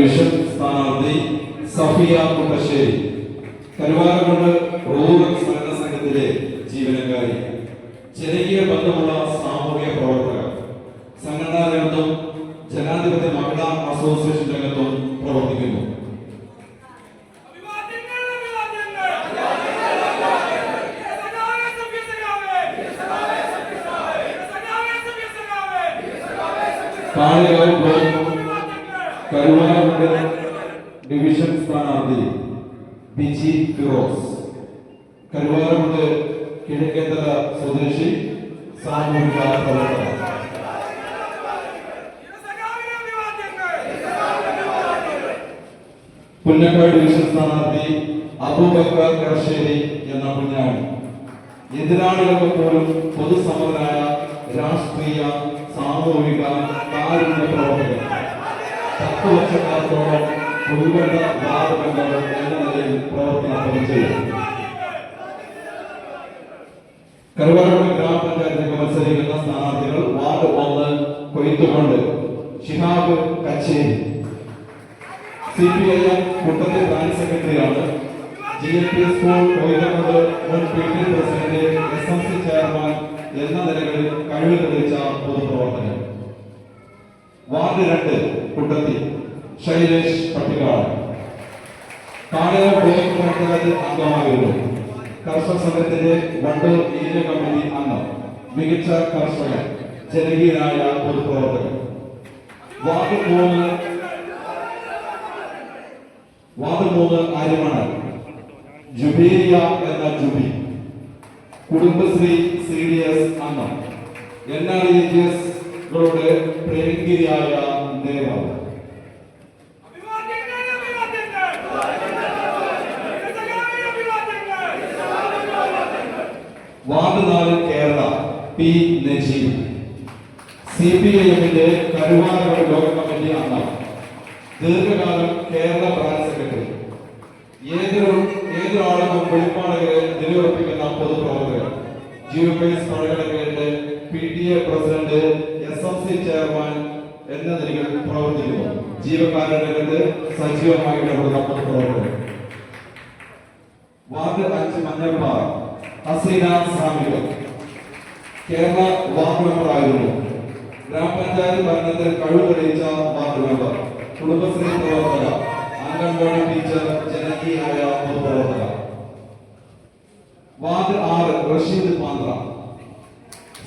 Division സ്ഥാനാർത്ഥി Safiya Muttassery Karuvarakundu rural സഹകരണ സംഘത്തിലെ ജീവനക്കാരി. ജനകീയ ബന്ധമുള്ള സാമൂഹിക പ്രവർത്തകർ. സംഘടനാ രംഗത്തും ജനാധിപത്യ മഹിളാ അസോസിയേഷൻ രംഗത്തും പ്രവർത്തിക്കുന്നു. അഭിവാദ്യങ്ങൾ കരുവാരക്കുണ്ട് ഡിവിഷൻ സ്ഥാനാർത്ഥി ബിജി ഫിറോസ്. കരുവാരമുണ്ട് കിഴക്കേത്തല സ്വദേശി സാമൂഹിക പ്രവർത്തകർ പുന്നക്കാട് ഡിവിഷൻ സ്ഥാനാർത്ഥി അബൂബക്കർ കടശ്ശേരി എന്ന കുഞ്ഞാണി. എതിരാളികൾക്ക് പോലും പൊതുസമ്മതനായ രാഷ്ട്രീയ സാമൂഹിക കാരുണ്യ പ്രവർത്തകർ പത്ത് വർഷക്കാലത്തോളം ഉൾക്കൊണ്ട വാർഡ് മെമ്പർ നിലയിൽ പ്രവർത്തനം കരുവാരക്കുണ്ട് ഗ്രാമപഞ്ചായത്തിലേക്ക് മത്സരിക്കുന്ന സ്ഥാനാർത്ഥികൾ വാർഡ് ഒന്ന് കൊയ്ത്തുകൊണ്ട് ഷിഹാബ് കച്ചേരി സി പി ഐ എം കുട്ടത്തെ ബ്രാഞ്ച് സെക്രട്ടറിയാണ് G L P school Koythakkode മുൻ P T president S M C chairman എന്ന നിലകളിൽ കഴിവ് തെളിയിച്ച പൊതുപ്രവർത്തകൻ വാർഡ് രണ്ട് കുട്ടത്തി ശൈലേഷ് പട്ടികാട് അംഗമായിരുന്നു. കർഷക സംഘത്തിന്റെ വണ്ടൂർ ഏരിയ കമ്മിറ്റി അംഗം. മികച്ച കർഷകൻ ജനകീയനായ പൊതുപ്രവർത്തകൻ വാർഡ് മൂന്ന് വാർഡ് മൂന്ന് കാര്യമാണ് ജുബേരിയ എന്ന Jubi. Kudumbashree C D S അംഗം. എൻ ആർ എസ്കളുടെ അഭിവാദ്യങ്ങൾ സഖാവിന് അഭിവാദ്യങ്ങൾ. വാർഡ് നാല് Kerala P Najeeb. C P I എമ്മിന്റെ കരുവാരക്കുണ്ട് ലോക കമ്മിറ്റി അംഗം. ദീർഘകാലം കേരള ബ്രാഞ്ച് സെക്രട്ടറി. ഏതൊരു ഏതൊരാളും വെളിപ്പാടുകളെ നിലയുറപ്പിക്കുന്ന പൊതുപ്രവർത്തകർ. ജിയോപേസ് പഴകടക്കേണ്ട P T A president S M C chairman എന്ന നിലയിൽ പ്രവർത്തിക്കുന്നു. ജീവകാരുടെ രംഗത്ത് സജീവമായി ഇടപെടുന്ന പൊതുപ്രവർത്തകർ വാർഡ് അഞ്ച് മഞ്ഞപ്പാറ ഹസീന സാമിക കേരള വാർഡ് മെമ്പറായിരുന്നു ഗ്രാമപഞ്ചായത്ത് ഭരണത്തിൽ കഴിവ് തെളിയിച്ച വാർഡ് മെമ്പർ. കുടുംബശ്രീ പ്രവർത്തക അംഗൻവാടി ടീച്ചർ ജനകീയായ പൊതുപ്രവർത്തക. വാർഡ് ആറ് Rasheed Panthra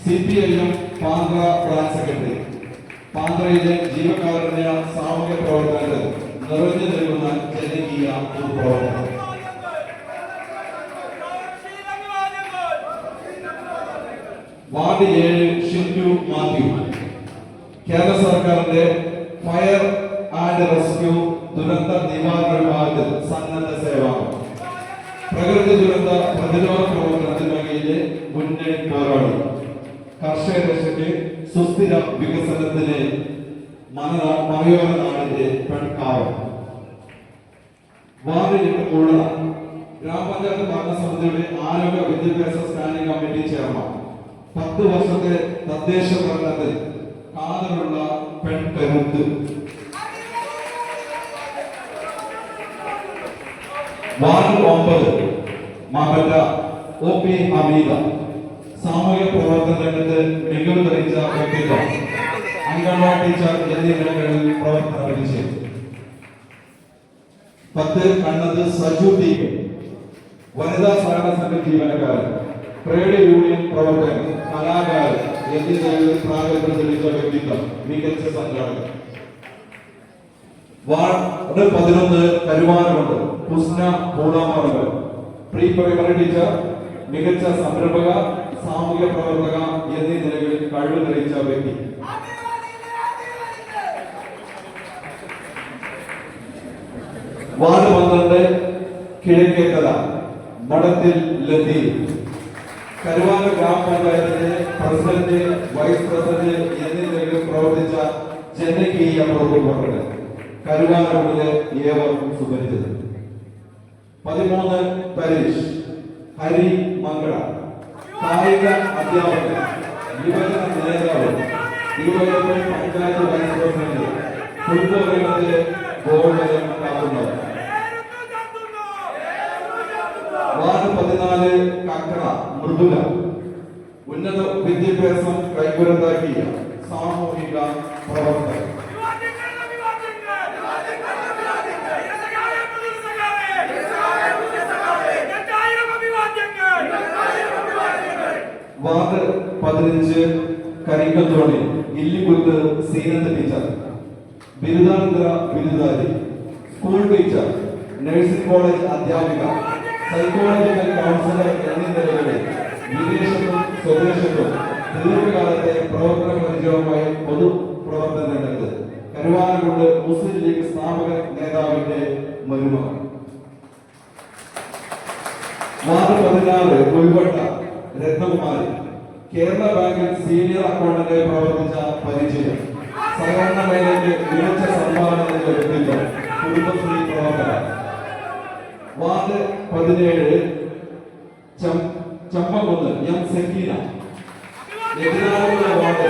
C P I Panthra branch secretary. പാന്ത്രയിലെ ജീവകാരുണ്യ സാമൂഹ്യ പ്രവർത്തനങ്ങൾ നിറഞ്ഞു നൽകുന്ന ജനകീയ പ്രവർത്തനം വാർഡ് ഏഴ് ഷിൻഡു മാത്യു. കേരള സർക്കാരിന്റെ ഫയർ ആൻഡ് റെസ്ക്യൂ ദുരന്ത നിവാരണ വിഭാഗത്തിൽ സന്നദ്ധ സേവാംഗം. പ്രകൃതി ദുരന്ത പ്രതിരോധ പ്രവർത്തനത്തിന് പോരാളി. കർഷക രക്ഷയ്ക്ക് സുസ്ഥിര വികസനത്തിന് മന മലയോര നാടിന്റെ പെൺകാവം വാർഡ് ഗ്രാമപഞ്ചായത്ത് ഭരണസമിതിയുടെ ആരോഗ്യ വിദ്യാഭ്യാസ സ്റ്റാൻഡിംഗ് കമ്മിറ്റി ചെയർമാൻ. പത്ത് വർഷത്തെ തദ്ദേശ ഭരണത്തിൽ കാതലുള്ള പെൺകരുത്ത് വാർഡ് ഒമ്പത് മാപ്പറ്റ ഒ പി ഹമീദ. സാമൂഹിക പ്രവർത്തന രംഗത്ത് മികവ് തെളിയിച്ച വ്യക്തിത്വം അംഗൻവാടി ടീച്ചർ എന്നീ പ്രവർത്തന പരിചയം പത്ത് കണ്ണത് സജു ടി വനിതാ സഹകരണ സംഘ ജീവനക്കാരൻ ട്രേഡ് യൂണിയൻ പ്രവർത്തകൻ കലാകാരൻ എന്നീ നിലകളിൽ തെളിയിച്ച വ്യക്തിത്വം മികച്ച സംഘാടകൻ വാർഡ് പതിനൊന്ന് Karuvaramundu Husna Poolamaravu pre primary teacher മികച്ച സംരംഭക സാമൂഹ്യ പ്രവർത്തക എന്നീ നിലകളിൽ കഴിവ് തെളിയിച്ച വ്യക്തി. വാർഡ് പന്ത്രണ്ട് കിഴക്കേത്തല മഠത്തിൽ ലത്തീൻ. കരുവാര ഗ്രാമപഞ്ചായത്തിലെ പ്രസിഡന്റ് വൈസ് പ്രസിഡന്റ് എന്നീ നിലകളിൽ പ്രവർത്തിച്ച ജനകീയ പ്രവർത്തകർ കരുവാരൂരിലെ ഏവർക്കും സുപരിചിതം പതിമൂന്ന് പരീഷ് ഹരി മംഗള. കായിക അധ്യാപകൻ യുവജന നേതാവ് യുവജന പഞ്ചായത്ത് വൈസ് പ്രസിഡന്റ് ഫുട്ബോൾ രംഗത്തെ കരിങ്കത്തോണി ഇല്ലിക്കുത്ത് സീനത്ത് ടീച്ചർ ബിരുദാനന്തര ബിരുദാരി സ്കൂൾ ടീച്ചർ നഴ്സിംഗ് കോളേജ് അധ്യാപിക സൈക്കോളജിക്കൽ കൗൺസിലർ എന്നീ നിലകളിൽ വിദേശത്തും സ്വദേശത്തും ദീർഘകാലത്തെ പ്രവർത്തന പരിചയവുമായി പൊതു പ്രവർത്തന രംഗത്ത് കരുവാനക്കുണ്ട് മുസ്ലിം ലീഗ് സ്ഥാപക നേതാവിന്റെ മരുമകൻ മാർച്ച് പതിനാറ് ഉൾവട്ട രത്നകുമാരി കേരള ബാങ്കിൽ സീനിയർ അക്കൗണ്ടന്റായി പ്രവർത്തിച്ച പരിചയം. സഹകരണ മേഖലയ്ക്ക് മികച്ച സംഭാവന നൽകിയ വ്യക്തിത്വം കുടുംബശ്രീ പ്രവർത്തന വാർഡ് പതിനേഴ് ചം- ചമ്പക്കുന്ന് എം സെക്കീന. എതിരാളികളുടെ വാർഡ്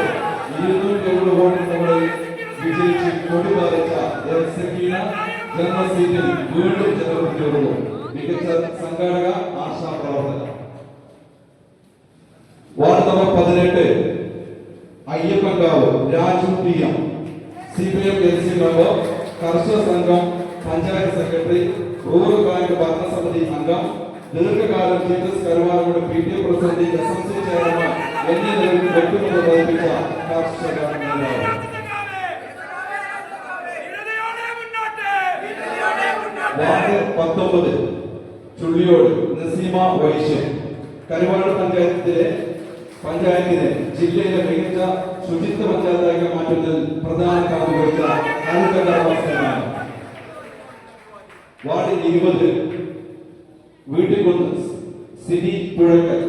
ഇരുന്നൂറ്റി എഴുപത് വോട്ടിന് മുകളിൽ വിജയിച്ച് എം സെക്കീന ജന്മസീറ്റിൽ വീണ്ടും ജനപ്രതിനിധിയുള്ളൂ മികച്ച സംഘാടക ആശാ പ്രവർത്തക വാർഡ് നമ്പർ പതിനെട്ട്. Ayyappankavu Raju T M C P M L member കർഷക സംഘം പഞ്ചായത്ത് സെക്രട്ടറി റൂറൽ ബാങ്ക് ഭരണസമിതി അംഗം ദീർഘകാലം teachers Karuvanode P T A president S M C chairman എന്നീ നിലവിൽ വ്യക്തിത്വം പ്രകടിപ്പിച്ച കർഷക നേതാവ്. വാർഡ് പത്തൊമ്പത് ചുള്ളിയോട് നസീമ വൈശ്യം കരുവാട് പഞ്ചായത്തിലെ പഞ്ചായത്തിനെ ജില്ലയിലെ മികച്ച ശുചിത്വ പഞ്ചായത്താക്കി മാറ്റുന്നതിൽ പ്രധാന പങ്ക് വാർഡ് ഇരുപത് വീട്ടിക്കുന്ന് സിറ്റി പുഴക്കൽ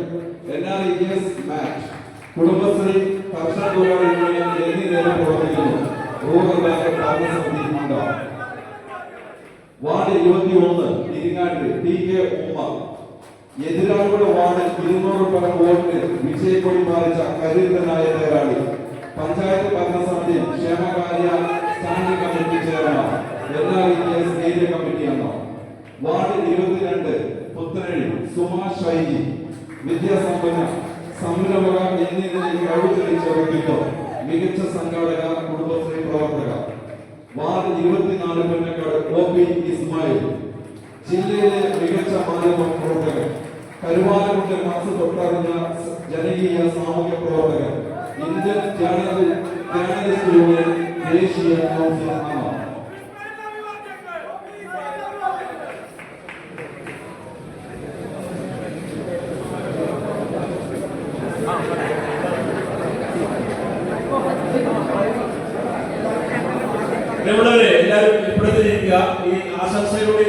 കുടുംബശ്രീ കർഷക തൊഴിലാളി പ്രവർത്തിക്കുന്നു. വാർഡ് ഇരുപത്തി ഒന്ന് ഇരിങ്ങാട്ടിൽ ടി കെ ഉമ്മ. എതിരാളികളുടെ വാർഡിൽ ഇരുന്നൂറ് പരം വോട്ടിന് വിജയക്കൊടി പാലിച്ച കരുത്തനായ പോരാളി പഞ്ചായത്ത് ഭരണസമിതി ക്ഷേമകാര്യ standing committee chairman E S area committee അംഗം. വാർഡ് ഇരുപത്തിരണ്ട് പുത്തനഴി സുമാ ഷൈജി. വിദ്യാസമ്പന്ന സംരംഭക എന്നീ നിലയിൽ കഴിവ് തെളിയിച്ച വ്യക്തിത്വം മികച്ച സംഘാടക കുടുംബശ്രീ പ്രവർത്തക വാർഡ് ഇരുപത്തിനാല് പൊന്നക്കാട് ഒ പി ഇസ്മായിൽ. ജില്ലയിലെ മികച്ച മാധ്യമ പ്രവർത്തകൻ കരുവാരക്കുണ്ട് മനസ്സ് തൊട്ടറിഞ്ഞ ജനകീയ സാമൂഹ്യ പ്രവർത്തകൻ ഇന്ത്യൻ ജേർണലി- ജേർണലിസ്റ്റ് യൂണിയൻ ദേശീയ കൗൺസിൽ അംഗം എല്ലാവരും ഇപ്പോഴത്തെ ഈ ആശംസയോടെ